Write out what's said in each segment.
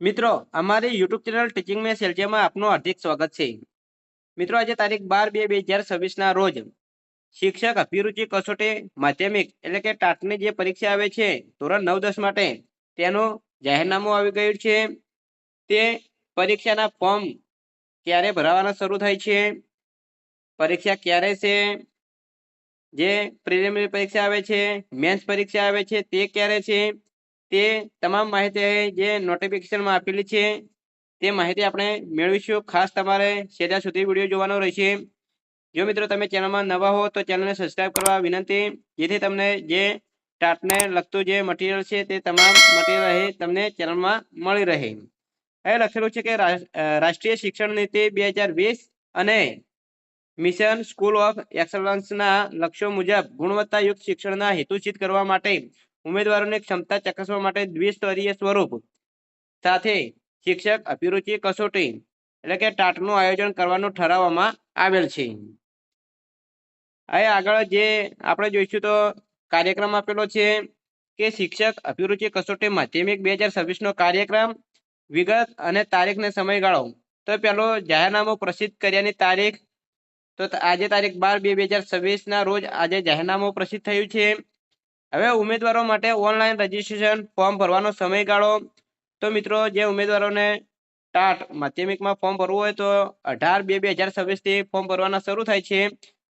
મિત્રો, અમારી YouTube channel teaching મે સેલ્જિયમમાં આપનું હાર્દિક સ્વાગત છે. મિત્રો, આજે તારીખ બાર બે બે હજાર છવ્વીસના રોજ શિક્ષક અભિરુચિ કસોટી માધ્યમિક એટલે કે ટાટની જે પરીક્ષા આવે છે, ધોરણ નવ દસ માટે, તેનું જાહેરનામું આવી ગયું છે. તે પરીક્ષાના ફોર્મ ક્યારે ભરાવાના શરૂ થાય છે, પરીક્ષા ક્યારે છે, જે પ્રિલિમિનરી પરીક્ષા આવે છે મેન્સ પરીક્ષા આવે છે, તે ક્યારે છે તે તમામ માહિતી જે નોટિફિકેશનમાં આપેલી છે, તે માહિતી આપણે મેળવીશું. ખાસ તમારે છેલ્લા સુધી વીડિયો જોવાનો રહેશે. જો મિત્રો તમે ચેનલમાં નવા હો, તો ચેનલને સબસ્ક્રાઈબ કરવા વિનંતી. જેથી તમને જે ટાટને લગતું જે મટીરિયલ છે, તે તમામ મટીરિયલ રહે તમને ચેનલમાં મળી રહે. હવે લખેલું છે કે રાષ્ટ્રીય શિક્ષણ નીતિ બે અને મિશન સ્કૂલ ઓફ એક્સલન્સના લક્ષ્યો મુજબ ગુણવત્તાયુક્ત શિક્ષણના હેતુચિત કરવા માટે ઉમેદવારોની ક્ષમતા ચકાસવા માટે દ્વિસ્તરીય સ્વરૂપ. સાથે શિક્ષક, અભિરુચિ, કસોટી એટલે કે ટાટનું આયોજન કરવાનું ઠરાવવામાં આવેલ છે. હવે આગળ જે આપણે જોઈશું તો કાર્યક્રમ આપેલો છે કે શિક્ષક, અભિરુચિ, કસોટી માધ્યમિક બે હજાર છવ્વીસનો કાર્યક્રમ વિગત અને તારીખ ને સમયગાળો તો પેલો જાહેરનામું પ્રસિદ્ધ કર્યાની તારીખ. તો આજે તારીખ બાર બે બે હજાર છવ્વીસના રોજ આજે જાહેરનામું પ્રસિદ્ધ થયું છે. હવે ઉમેદવારો માટે ઓનલાઈન રજીસ્ટ્રેશન ફોર્મ ભરવાનો સમયગાળો. તો મિત્રો, જે ઉમેદવારોને ટાટ માધ્યમિકમાં ફોર્મ ભરવું હોય તો અઢાર બે બે હજાર છવ્વીસથી ફોર્મ ભરવાના શરૂ થાય છે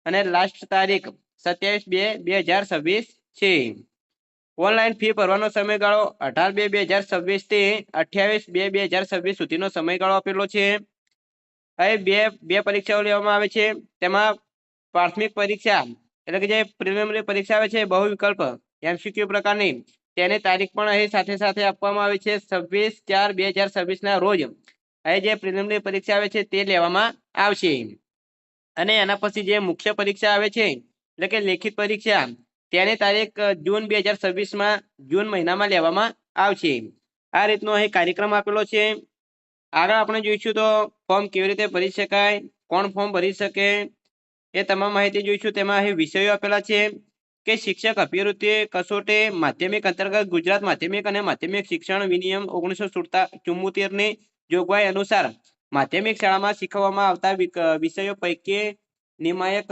અને લાસ્ટ તારીખ સત્યાવીસ બે બે હજાર છવ્વીસ છે. ઓનલાઈન ફી ભરવાનો સમયગાળો અઢાર બે બે હજાર છવ્વીસથી અઠ્યાવીસ બે બે હજાર છવ્વીસ સુધીનો સમયગાળો આપેલો છે. હવે બે બે પરીક્ષાઓ લેવામાં આવે છે. તેમાં પ્રાથમિક પરીક્ષા એટલે કે જે પ્રિલિમિનરી પરીક્ષા આવે છે બહુ વિકલ્પ એમસીક્યુ પ્રકારની તેની તારીખ પણ અહીં સાથે સાથે આપવામાં આવી છે. છવ્વીસ ચાર બે હજાર છવ્વીસના રોજ અહીં જે પ્રિલિમિનરી પરીક્ષા આવે છે તે લેવામાં આવશે. અને એના પછી જે મુખ્ય પરીક્ષા આવે છે, એટલે કે લેખિત પરીક્ષા, તેની તારીખ જૂન બે હજાર છવ્વીસમાં જૂન મહિનામાં લેવામાં આવશે. આ રીતનો અહીં કાર્યક્રમ આપેલો છે. આગળ આપણે જોઈશું તો ફોર્મ કેવી રીતે ભરી શકાય, કોણ ફોર્મ ભરી શકે, એ તમામ માહિતી જોઈશું. તેમાં અહીં વિષયો આપેલા છે. કે શિક્ષક અભિવૃત્તિ કસોટે માધ્યમિક અંતર્ગત ગુજરાત માધ્યમિક અને માધ્યમિક શિક્ષણ વિનિયમ ઓગણીસો ચુમ્મોતેરની જોગવાઈ અનુસાર માધ્યમિક શાળામાં શીખવવામાં આવતા વિષયો પૈકી નિમાયક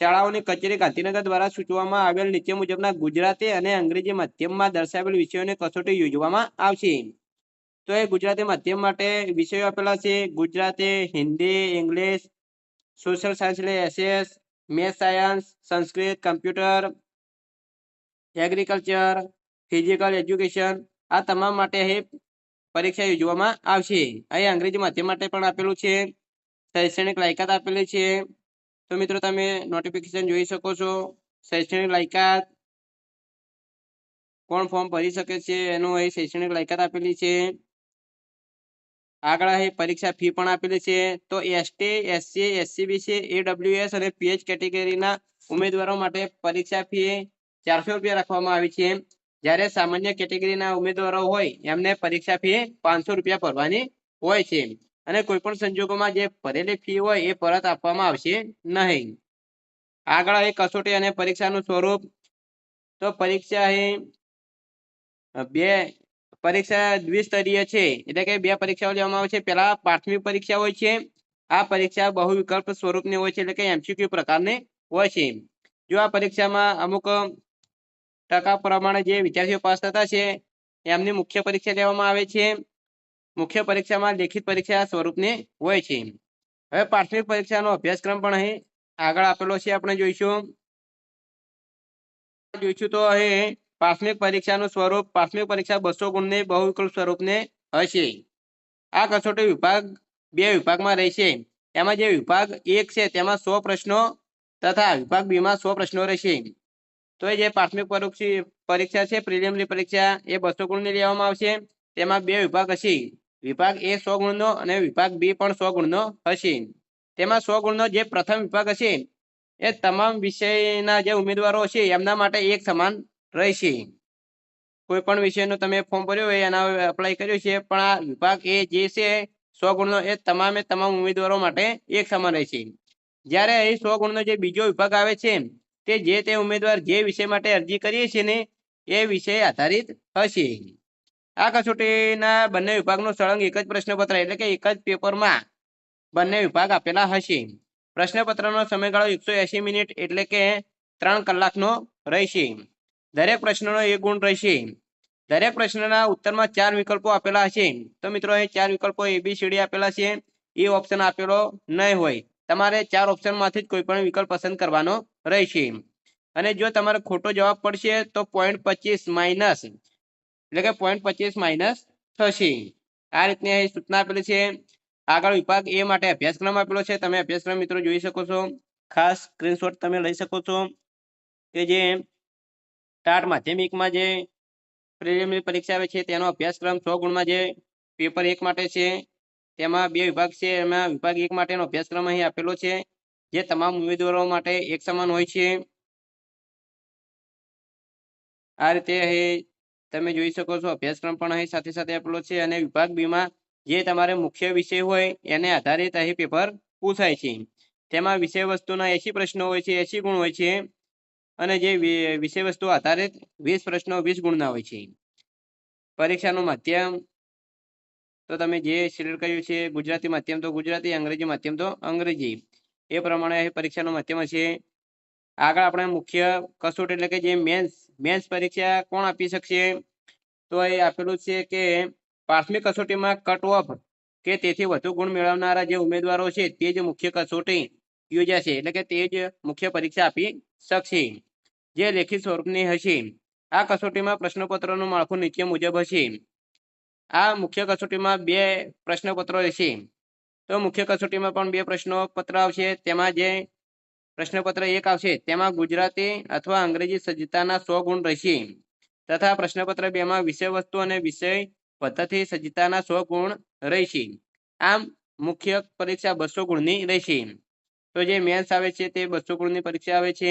શાળાઓની કચેરી ગાંધીનગર દ્વારા સૂચવવામાં આવેલ નીચે મુજબના ગુજરાતી અને અંગ્રેજી માધ્યમમાં દર્શાવેલ વિષયોની કસોટી યોજવામાં આવશે. તો એ ગુજરાતી માધ્યમ માટે વિષયો આપેલા છે. Gujarati, Hindi, English, social science એટલે SS math science, Sanskrit, computer, agriculture, physical education, આ તમામ માટે અહીં પરીક્ષા યોજવામાં આવશે. અહીં અંગ્રેજી માધ્યમ માટે પણ આપેલું છે. શૈક્ષણિક લાયકાત આપેલી છે. તો મિત્રો તમે નોટિફિકેશન જોઈ શકો છો. શૈક્ષણિક લાયકાત કોણ ફોર્મ ભરી શકે છે? એનું અહીં શૈક્ષણિક લાયકાત આપેલી છે. આગળ પરીક્ષા ફી પણ આપેલી છે. તો એસટી એસસી એસસીબીસી એડબ્લ્યુએસ અને પીએચ કેટેગરીના ઉમેદવારો માટે પરીક્ષા ફી ચારસો રૂપિયા રાખવામાં આવી છે. જ્યારે સામાન્ય કેટેગરીના ઉમેદવારો હોય, એમને પરીક્ષા ફી પાંચસો રૂપિયા ભરવાની હોય છે. અને કોઈ પણ સંજોગોમાં જે ભરેલી ફી હોય, એ પરત આપવામાં આવશે નહીં. આગળ અહીં કસોટી અને પરીક્ષાનું સ્વરૂપ. તો પરીક્ષા અહીં બે પરીક્ષા દ્વિસ્તરીય છે. એટલે કે બે પરીક્ષાઓ લેવામાં આવે છે. પહેલા પ્રાથમિક પરીક્ષા હોય છે. આ પરીક્ષા બહુ વિકલ્પ સ્વરૂપની હોય છે. એટલે કે એમસીક્યુ પ્રકારની હોય છે. જો આ પરીક્ષામાં અમુક ટકા પ્રમાણે જે વિદ્યાર્થીઓ પાસ થતા છે, એમની મુખ્ય પરીક્ષા લેવામાં આવે છે. મુખ્ય પરીક્ષામાં લેખિત પરીક્ષા સ્વરૂપની હોય છે. હવે પ્રાથમિક પરીક્ષાનો અભ્યાસક્રમ પણ અહીં આગળ આપેલો છે. આપણે જોઈશું. જોઈશું તો અહીં પ્રાથમિક પરીક્ષાનું સ્વરૂપ, પ્રાથમિક પરીક્ષા બસો ગુણની બહુવિકલ્પ સ્વરૂપને હશે. આ કસોટી વિભાગ બે વિભાગમાં રહેશે. એમાં જે વિભાગ એક છે, તેમાં સો પ્રશ્નો તથા વિભાગ બીમાં સો પ્રશ્નો રહેશે. તો જે પ્રાથમિક પરીક્ષા છે, પ્રિલિમિનરી પરીક્ષા, એ બસો ગુણની લેવામાં આવશે. તેમાં બે વિભાગ હશે. વિભાગ એ સો ગુણનો અને વિભાગ બી પણ સો ગુણનો હશે. તેમાં સો ગુણનો જે પ્રથમ વિભાગ હશે, એ તમામ વિષયના જે ઉમેદવારો હશે, એમના માટે એક સમાન રહેશે. કોઈ પણ વિષયનું તમે ફોર્મ ભર્યો હોય, એના એપ્લાય કર્યો છે, પણ આ વિભાગ એ જે છે સો ગુણનો એ તમામે તમામ ઉમેદવારો માટે એક સમાન રહેશે. જ્યારે અહીં સો ગુણનો જે બીજો વિભાગ આવે છે તે જે તે ઉમેદવાર જે વિષય માટે અરજી કરીએ છીએ ને, એ વિષય આધારિત હશે. આ કસોટીના બંને વિભાગનો સળંગ એક જ પ્રશ્નપત્ર, એટલે કે એક જ પેપરમાં બંને વિભાગ આપેલા હશે. પ્રશ્નપત્રનો સમયગાળો એકસો મિનિટ, એટલે કે ત્રણ કલાકનો રહેશે. દરેક પ્રશ્નનો એક ગુણ રહેશે. દરેક પ્રશ્નના ઉત્તરમાં ચાર વિકલ્પો આપેલા હશે. તો મિત્રો, અહીં ચાર વિકલ્પો એબીસીડી આપેલા છે. એ ઓપ્શન આપેલો નહીં હોય. તમારે ચાર ઓપ્શનમાંથી જ કોઈ પણ વિકલ્પ પસંદ કરવાનો રહેશે. અને જો તમારે ખોટો જવાબ પડશે, તો પોઈન્ટ પચીસ માઇનસ એટલે કે પોઈન્ટ પચીસ માઇનસ થશે. આ રીતની અહીં સૂચના આપેલી છે. આગળ વિભાગ એ માટે અભ્યાસક્રમ આપેલો છે. તમે અભ્યાસક્રમ મિત્રો જોઈ શકો છો. ખાસ સ્ક્રીનશોટ તમે લઈ શકો છો. કે જે ટાટ માધ્યમિકમાં જે પ્રિલિમિનરી પરીક્ષા આવે છે, તેનો અભ્યાસક્રમ સો ગુણમાં જે પેપર એક માટે છે, તેમાં બે વિભાગ છે, એમાં વિભાગ એક માટેનો અભ્યાસક્રમ અહીં આપેલો છે, જે તમામ ઉમેદવારો માટે એક સમાન હોય છે. આ રીતે અહીં તમે જોઈ શકો છો, અભ્યાસક્રમ પણ અહીં સાથે સાથે આપેલો છે અને વિભાગ બીમાં જે તમારે મુખ્ય વિષય હોય, એને આધારિત અહીં પેપર પૂછાય છે. તેમાં વિષય વસ્તુના એસી પ્રશ્નો હોય છે એસી ગુણ હોય છે. અને જે વિષય વસ્તુ આધારિત વીસ પ્રશ્નો, વીસ ગુણના હોય છે. પરીક્ષાનું માધ્યમ તો તમે જે સિલેક્ટ કર્યું છે, ગુજરાતી માધ્યમ તો ગુજરાતી, અંગ્રેજી માધ્યમ તો અંગ્રેજી. એ પ્રમાણે પરીક્ષાનું માધ્યમ હશે. આગળ આપણે મુખ્ય કસોટ એટલે કે જે મેન્સ મેન્સ પરીક્ષા કોણ આપી શકશે? તો એ આપેલું છે કે પ્રાથમિક કસોટીમાં કટ ઓફ કે તેથી વધુ ગુણ મેળવનારા જે ઉમેદવારો છે, તે જ મુખ્ય કસોટી. યોજાશે એટલે કે તે જ મુખ્ય પરીક્ષા આપી શકશે. જે લેખિત સ્વરૂપની હશે. આ કસોટીમાં પ્રશ્નપત્રનું માળખું નીચે મુજબ હશે. આ મુખ્ય કસોટીમાં બે પ્રશ્નપત્રો રહેશે. તો મુખ્ય કસોટીમાં પણ બે પ્રશ્નપત્ર આવશે. તેમાં જે પ્રશ્નપત્ર એક આવશે, તેમાં ગુજરાતી અથવા અંગ્રેજી સજ્જતાના સો ગુણ રહેશે. તથા પ્રશ્નપત્ર બેમાં વિષય વસ્તુ અને વિષય પદ્ધતિ સજ્જતાના સો ગુણ રહેશે. આમ મુખ્ય પરીક્ષા બસો ગુણની રહેશે. તો જે મેન્સ આવે છે તે બસો ગુણની પરીક્ષા આવે છે.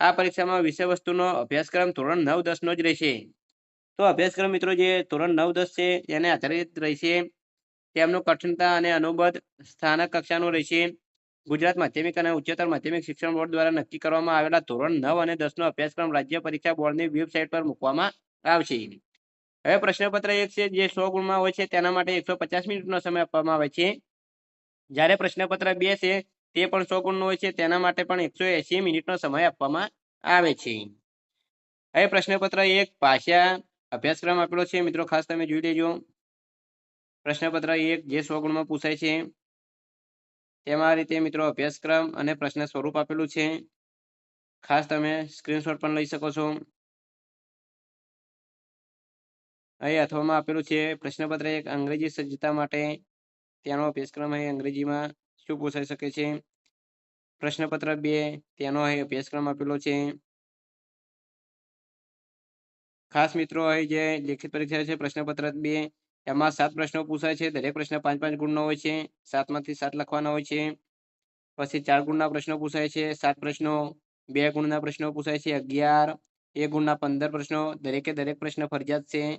આ પરીક્ષામાં વિષય વસ્તુનો અભ્યાસક્રમ ધોરણ નવ દસનો જ રહેશે. તો અભ્યાસક્રમ મિત્રો જે ધોરણ નવ દસ છે એને આધારિત રહેશે. તેમનું કઠિનતા અને અનુબદ્ધ સ્થાનક કક્ષાનું રહેશે. ગુજરાત માધ્યમિક અને ઉચ્ચતર માધ્યમિક શિક્ષણ બોર્ડ દ્વારા નક્કી કરવામાં આવેલા ધોરણ નવ અને દસનો અભ્યાસક્રમ રાજ્ય પરીક્ષા બોર્ડની વેબસાઇટ પર મૂકવામાં આવશે. હવે પ્રશ્નપત્ર એક છે જે સો ગુણમાં હોય છે તેના માટે એકસો પચાસ મિનિટનો સમય આપવામાં આવે છે. જ્યારે પ્રશ્નપત્ર બે છે તે પણ સો ગુણનું હોય છે. તેના માટે પણ એકસો એસી મિનિટનો સમય આપવામાં આવે છે. હવે પ્રશ્નપત્ર એક ભાષા અભ્યાસક્રમ આપેલો છે. મિત્રો, ખાસ તમે જોઈ લેજો. પ્રશ્નપત્ર એક જે સો ગુણમાં પૂછાય છે, તેમાં રીતે મિત્રો અભ્યાસક્રમ અને પ્રશ્ન સ્વરૂપ આપેલું છે. ખાસ તમે સ્ક્રીનશોટ પણ લઈ શકો છો. અહીં અથવામાં આપેલું છે, પ્રશ્નપત્ર એક અંગ્રેજી સજ્જતા માટે. તેનો અભ્યાસક્રમ અહીં અંગ્રેજીમાં શું પૂછાઈ શકે છે? પ્રશ્નપત્ર બે, તેનો અભ્યાસક્રમ આપેલો છે. ખાસ મિત્રો, અહીં જે લેખિત પરીક્ષા છે, પ્રશ્નપત્ર બે, એમાં સાત પ્રશ્નો પૂછાય છે. દરેક પ્રશ્ન પાંચ પાંચ ગુણનો હોય છે. સાતમાંથી સાત લખવાના હોય છે. પછી ચાર ગુણના પ્રશ્નો પૂછાય છે. સાત પ્રશ્નો, બે ગુણના પ્રશ્નો પૂછાય છે. અગિયાર, એક ગુણના પંદર પ્રશ્નો. દરેકે દરેક પ્રશ્ન ફરજિયાત છે.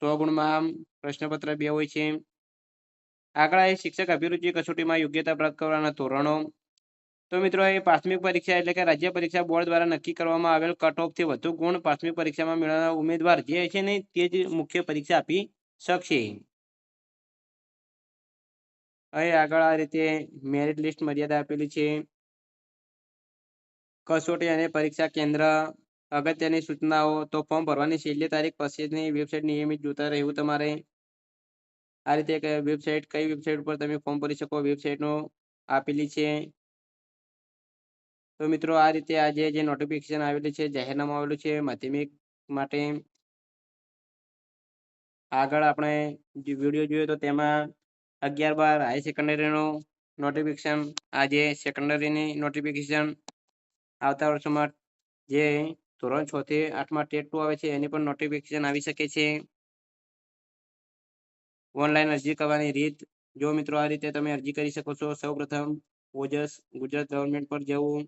સો ગુણમાં પ્રશ્નપત્ર બે હોય છે. આગળ એ શિક્ષક અભિરુચિ કસોટીમાં યોગ્યતા પ્રાપ્ત કરવાના ધોરણો. તો મિત્રો, એ પ્રાથમિક પરીક્ષા એટલે કે રાજ્ય પરીક્ષા બોર્ડ દ્વારા નક્કી કરવામાં આવેલ કટ ઓફથી વધુ ગુણ પ્રાથમિક પરીક્ષામાં મેળવનાર ઉમેદવાર જે છે ને, તે જ મુખ્ય પરીક્ષા આપી શકશે. અહીં આગળ આ રીતે મેરિટ લિસ્ટ મર્યાદા આપેલી છે. કસોટી અને પરીક્ષા કેન્દ્ર અગત્યની સૂચનાઓ. તો ફોર્મ ભરવાની છેલ્લી તારીખ પછીની વેબસાઇટ નિયમિત જોતા રહેવું તમારે. આ રીતે એક વેબસાઇટ કઈ વેબસાઇટ ઉપર તમે ફોર્મ ભરી શકો વેબસાઇટનો આપેલી છે. તો મિત્રો, આ રીતે આજે જે નોટિફિકેશન આવેલું છે, જાહેરનામું આવેલું છે, માધ્યમિક માટે આગળ આપણે વીડિયો જોયો તો તેમાં અગિયાર બાર હાઈ સેકન્ડરીનું નોટિફિકેશન આજે સેકન્ડરીની નોટિફિકેશન આવતા વર્ષોમાં જે ધોરણ છ થી આઠમાં ટેટ ટુ આવે છે, એની પણ નોટિફિકેશન આવી શકે છે. ઓનલાઈન અરજી કરવાની રીત. જો મિત્રો આ રીતે તમે અરજી કરી શકો છો, સૌ પ્રથમ ઓજસ ગુજરાત ગવર્મેન્ટ પર જવું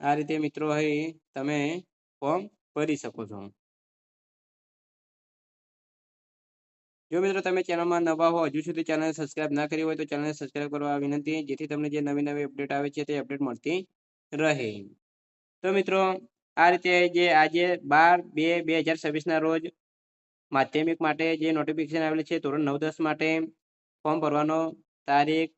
આ રીતે મિત્રો તમે ફોર્મ ભરી શકો છો. જો મિત્રો તમે ચેનલમાં નવા હો, હજુ સુધી ચેનલને સબસ્ક્રાઇબ ના કરી હોય તો ચેનલને સબસ્ક્રાઇબ કરવા વિનંતી. જેથી તમને જે નવી નવી અપડેટ આવે છે તે અપડેટ મળતી રહે. તો મિત્રો આ રીતે જે આજે બાર બે બે હજાર છવ્વીસના રોજ માધ્યમિક માટે જે નોટિફિકેશન આવેલી છે, ધોરણ નવ, દસ માટે ફોર્મ ભરવાનો તારીખ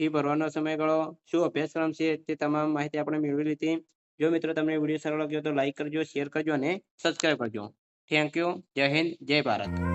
ફી ભરવાનો સમયગાળો, શું અભ્યાસક્રમ છે તે તમામ માહિતી આપણે મેળવી લીધી જો મિત્રો તમને વીડિયો સારો લાગ્યો તો લાઇક કરજો શેર કરજો અને સબસ્ક્રાઈબ કરજો. થેન્ક યુ જય હિન્દ, જય ભારત.